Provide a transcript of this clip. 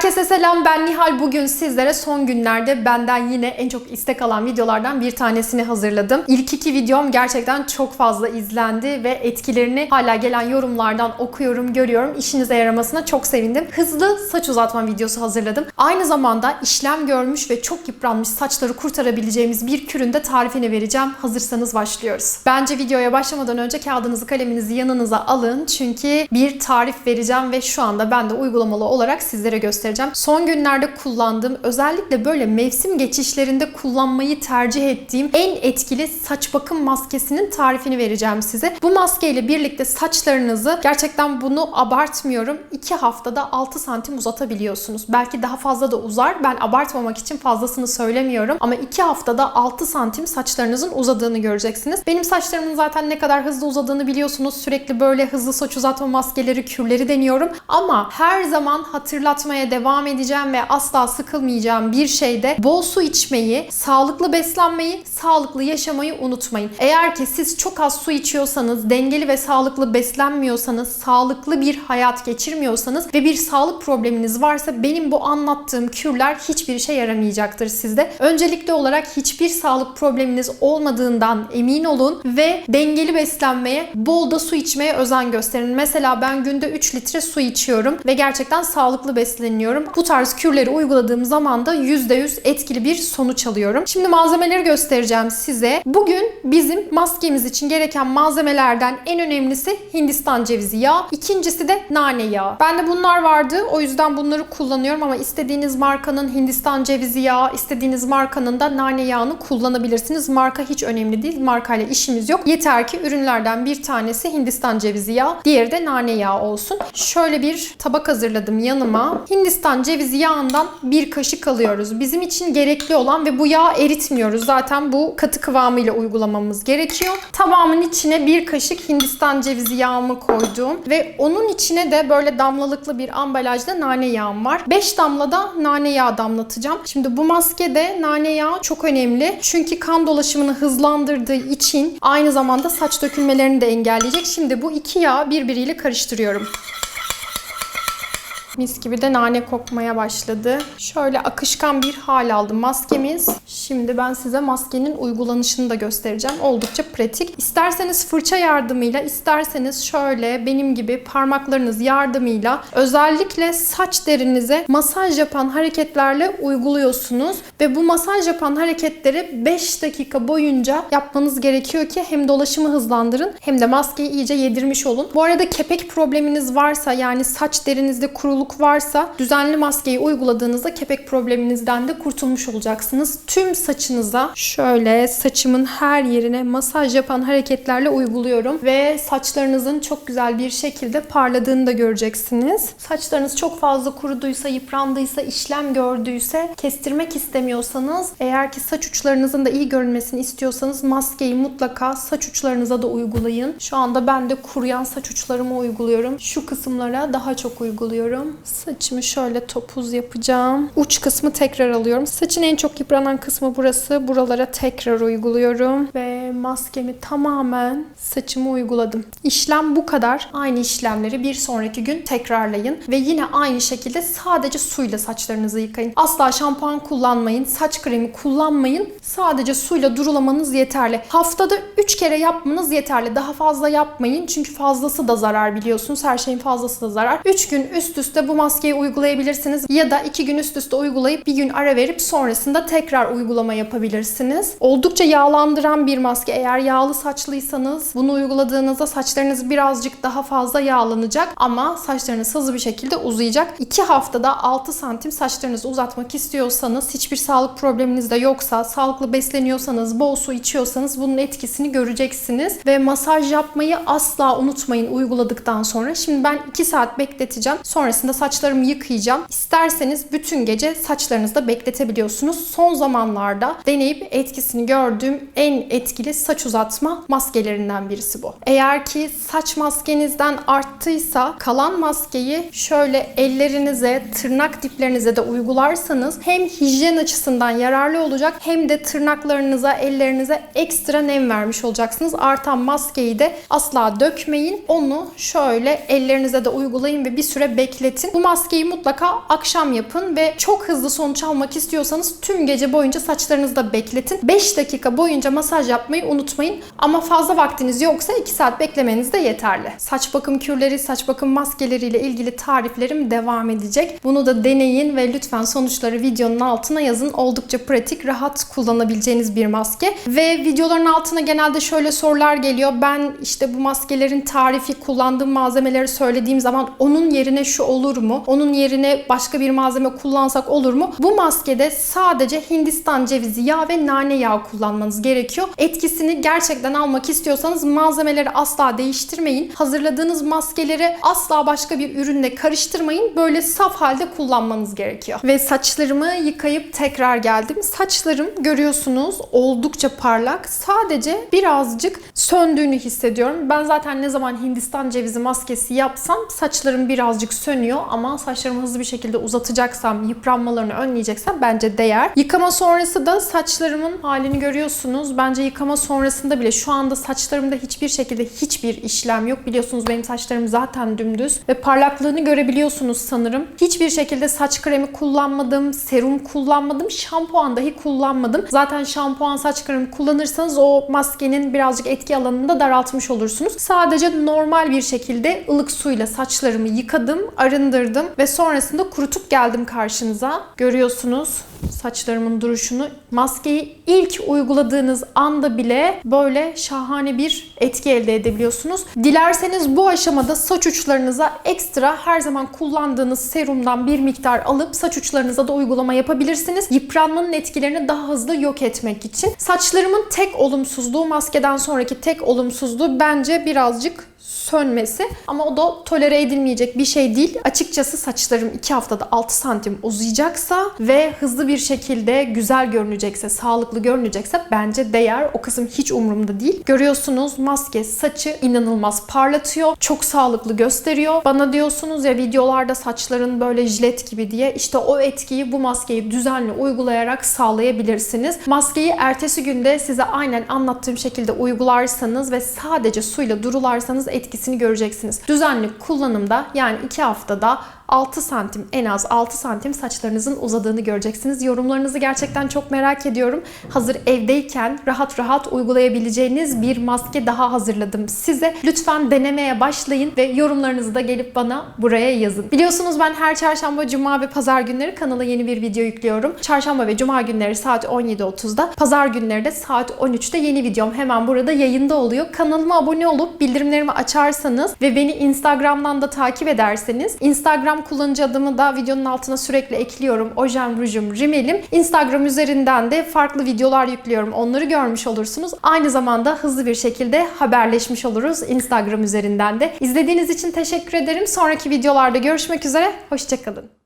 Herkese selam ben Nihal. Bugün sizlere son günlerde benden yine en çok istek alan videolardan bir tanesini hazırladım. İlk iki videom gerçekten çok fazla izlendi ve etkilerini hala gelen yorumlardan okuyorum, görüyorum. İşinize yaramasına çok sevindim. Hızlı saç uzatma videosu hazırladım. Aynı zamanda işlem görmüş ve çok yıpranmış saçları kurtarabileceğimiz bir kürün de tarifini vereceğim. Hazırsanız başlıyoruz. Bence videoya başlamadan önce kağıdınızı kaleminizi yanınıza alın. Çünkü bir tarif vereceğim ve şu anda ben de uygulamalı olarak sizlere göstereceğim. Son günlerde kullandığım özellikle böyle mevsim geçişlerinde kullanmayı tercih ettiğim en etkili saç bakım maskesinin tarifini vereceğim size. Bu maskeyle birlikte saçlarınızı gerçekten bunu abartmıyorum. 2 haftada 6 santim uzatabiliyorsunuz. Belki daha fazla da uzar. Ben abartmamak için fazlasını söylemiyorum. Ama 2 haftada 6 santim saçlarınızın uzadığını göreceksiniz. Benim saçlarımın zaten ne kadar hızlı uzadığını biliyorsunuz. Sürekli böyle hızlı saç uzatma maskeleri, kürleri deniyorum. Ama her zaman hatırlatmaya devam edeceğim ve asla sıkılmayacağım bir şeyde bol su içmeyi, sağlıklı beslenmeyi, sağlıklı yaşamayı unutmayın. Eğer ki siz çok az su içiyorsanız, dengeli ve sağlıklı beslenmiyorsanız, sağlıklı bir hayat geçirmiyorsanız ve bir sağlık probleminiz varsa benim bu anlattığım kürler hiçbir işe yaramayacaktır sizde. Öncelikli olarak hiçbir sağlık probleminiz olmadığından emin olun ve dengeli beslenmeye, bol da su içmeye özen gösterin. Mesela ben günde 3 litre su içiyorum ve gerçekten sağlıklı besleniyorum. Bu tarz kürleri uyguladığım zaman da %100 etkili bir sonuç alıyorum. Şimdi malzemeleri göstereceğim size. Bugün bizim maskemiz için gereken malzemelerden en önemlisi Hindistan cevizi yağı. İkincisi de nane yağı. Bende bunlar vardı. O yüzden bunları kullanıyorum ama istediğiniz markanın Hindistan cevizi yağı, istediğiniz markanın da nane yağını kullanabilirsiniz. Marka hiç önemli değil. Markayla işimiz yok. Yeter ki ürünlerden bir tanesi Hindistan cevizi yağı, diğeri de nane yağı olsun. Şöyle bir tabak hazırladım yanıma. Hindistan cevizi yağından bir kaşık alıyoruz. Bizim için gerekli olan ve bu yağı eritmiyoruz. Zaten bu katı kıvamıyla uygulamamız gerekiyor. Tabağımın içine bir kaşık Hindistan cevizi yağımı koydum ve onun içine de böyle damlalıklı bir ambalajda nane yağım var. 5 damla da nane yağı damlatacağım. Şimdi bu maskede nane yağı çok önemli. Çünkü kan dolaşımını hızlandırdığı için aynı zamanda saç dökülmelerini de engelleyecek. Şimdi bu iki yağı birbiriyle karıştırıyorum. Mis gibi de nane kokmaya başladı. Şöyle akışkan bir hal aldı maskemiz. Şimdi ben size maskenin uygulanışını da göstereceğim. Oldukça pratik. İsterseniz fırça yardımıyla, isterseniz şöyle benim gibi parmaklarınız yardımıyla özellikle saç derinize masaj yapan hareketlerle uyguluyorsunuz. Ve bu masaj yapan hareketleri 5 dakika boyunca yapmanız gerekiyor ki hem dolaşımı hızlandırın hem de maskeyi iyice yedirmiş olun. Bu arada kepek probleminiz varsa yani saç derinizde kuruluk varsa düzenli maskeyi uyguladığınızda kepek probleminizden de kurtulmuş olacaksınız. Tüm saçınıza şöyle saçımın her yerine masaj yapan hareketlerle uyguluyorum ve saçlarınızın çok güzel bir şekilde parladığını da göreceksiniz. Saçlarınız çok fazla kuruduysa, yıprandıysa, işlem gördüyse, kestirmek istemiyorsanız, eğer ki saç uçlarınızın da iyi görünmesini istiyorsanız maskeyi mutlaka saç uçlarınıza da uygulayın. Şu anda ben de kuruyan saç uçlarımı uyguluyorum. Şu kısımlara daha çok uyguluyorum. Saçımı şöyle topuz yapacağım. Uç kısmı tekrar alıyorum. Saçın en çok yıpranan kısmı burası. Buralara tekrar uyguluyorum. Ve maskemi tamamen saçıma uyguladım. İşlem bu kadar. Aynı işlemleri bir sonraki gün tekrarlayın. Ve yine aynı şekilde sadece suyla saçlarınızı yıkayın. Asla şampuan kullanmayın. Saç kremi kullanmayın. Sadece suyla durulamanız yeterli. Haftada 3 kere yapmanız yeterli. Daha fazla yapmayın. Çünkü fazlası da zarar biliyorsunuz. Her şeyin fazlası da zarar. 3 gün üst üste bu maskeyi uygulayabilirsiniz. Ya da 2 gün üst üste uygulayıp bir gün ara verip sonrasında tekrar uygulama yapabilirsiniz. Oldukça yağlandıran bir maske. Eğer yağlı saçlıysanız bunu uyguladığınızda saçlarınız birazcık daha fazla yağlanacak ama saçlarınız hızlı bir şekilde uzayacak. 2 haftada 6 santim saçlarınızı uzatmak istiyorsanız, hiçbir sağlık probleminiz de yoksa, sağlıklı besleniyorsanız, bol su içiyorsanız bunun etkisini göreceksiniz. Ve masaj yapmayı asla unutmayın uyguladıktan sonra. Şimdi ben 2 saat bekleteceğim. Sonrasında saçlarımı yıkayacağım. İsterseniz bütün gece saçlarınızda bekletebiliyorsunuz. Son zamanlarda deneyip etkisini gördüğüm en etkili etkili saç uzatma maskelerinden birisi bu. Eğer ki saç maskenizden arttıysa kalan maskeyi şöyle ellerinize, tırnak diplerinize de uygularsanız hem hijyen açısından yararlı olacak hem de tırnaklarınıza, ellerinize ekstra nem vermiş olacaksınız. Artan maskeyi de asla dökmeyin. Onu şöyle ellerinize de uygulayın ve bir süre bekletin. Bu maskeyi mutlaka akşam yapın ve çok hızlı sonuç almak istiyorsanız tüm gece boyunca saçlarınızda bekletin. 5 dakika boyunca masaj yapmayı unutmayın. Ama fazla vaktiniz yoksa 2 saat beklemeniz de yeterli. Saç bakım kürleri, saç bakım maskeleriyle ilgili tariflerim devam edecek. Bunu da deneyin ve lütfen sonuçları videonun altına yazın. Oldukça pratik, rahat kullanabileceğiniz bir maske. Ve videoların altına genelde şöyle sorular geliyor. Ben işte bu maskelerin tarifi, kullandığım malzemeleri söylediğim zaman onun yerine şu olur mu? Onun yerine başka bir malzeme kullansak olur mu? Bu maskede sadece Hindistan cevizi yağı ve nane yağı kullanmanız gerekiyor. Etkisini gerçekten almak istiyorsanız malzemeleri asla değiştirmeyin. Hazırladığınız maskeleri asla başka bir ürünle karıştırmayın. Böyle saf halde kullanmanız gerekiyor. Ve saçlarımı yıkayıp tekrar geldim. Saçlarım görüyorsunuz oldukça parlak. Sadece birazcık söndüğünü hissediyorum. Ben zaten ne zaman Hindistan cevizi maskesi yapsam saçlarım birazcık sönüyor ama saçlarımı hızlı bir şekilde uzatacaksam, yıpranmalarını önleyeceksem bence değer. Yıkama sonrası da saçlarımın halini görüyorsunuz. Bence yıkama sonrasında bile şu anda saçlarımda hiçbir şekilde hiçbir işlem yok. Biliyorsunuz benim saçlarım zaten dümdüz ve parlaklığını görebiliyorsunuz sanırım. Hiçbir şekilde saç kremi kullanmadım, serum kullanmadım, şampuan dahi kullanmadım. Zaten şampuan saç kremi kullanırsanız o maskenin birazcık etki alanını da daraltmış olursunuz. Sadece normal bir şekilde ılık suyla saçlarımı yıkadım, arındırdım ve sonrasında kurutup geldim karşınıza. Görüyorsunuz saçlarımın duruşunu. Maskeyi ilk uyguladığınız anda bile böyle şahane bir etki elde edebiliyorsunuz. Dilerseniz bu aşamada saç uçlarınıza ekstra her zaman kullandığınız serumdan bir miktar alıp saç uçlarınıza da uygulama yapabilirsiniz. Yıpranmanın etkilerini daha hızlı yok etmek için. Saçlarımın tek olumsuzluğu, maskeden sonraki tek olumsuzluğu bence birazcık sönmesi ama o da tolere edilmeyecek bir şey değil. Açıkçası saçlarım 2 haftada 6 santim uzayacaksa ve hızlı bir şekilde güzel görünecekse, sağlıklı görünecekse bence değer. O kısım hiç umurumda değil. Görüyorsunuz maske saçı inanılmaz parlatıyor. Çok sağlıklı gösteriyor. Bana diyorsunuz ya videolarda saçların böyle jilet gibi diye. İşte o etkiyi bu maskeyi düzenli uygulayarak sağlayabilirsiniz. Maskeyi ertesi günde size aynen anlattığım şekilde uygularsanız ve sadece suyla durularsanız etkisini göreceksiniz. Düzenli kullanımda yani 2 haftada 6 santim en az 6 santim saçlarınızın uzadığını göreceksiniz. Yorumlarınızı gerçekten çok merak ediyorum. Hazır evdeyken rahat rahat uygulayabileceğiniz bir maske daha hazırladım size. Lütfen denemeye başlayın ve yorumlarınızı da gelip bana buraya yazın. Biliyorsunuz ben her çarşamba, cuma ve pazar günleri kanala yeni bir video yüklüyorum. Çarşamba ve cuma günleri saat 17.30'da, pazar günleri de saat 13'te yeni videom hemen burada yayında oluyor. Kanalıma abone olup bildirimlerimi açarsanız ve beni Instagram'dan da takip ederseniz Instagram kullanıcı adımı da videonun altına sürekli ekliyorum. Ojem, rujum, rimelim. Instagram üzerinden de farklı videolar yüklüyorum. Onları görmüş olursunuz. Aynı zamanda hızlı bir şekilde haberleşmiş oluruz Instagram üzerinden de. İzlediğiniz için teşekkür ederim. Sonraki videolarda görüşmek üzere. Hoşçakalın.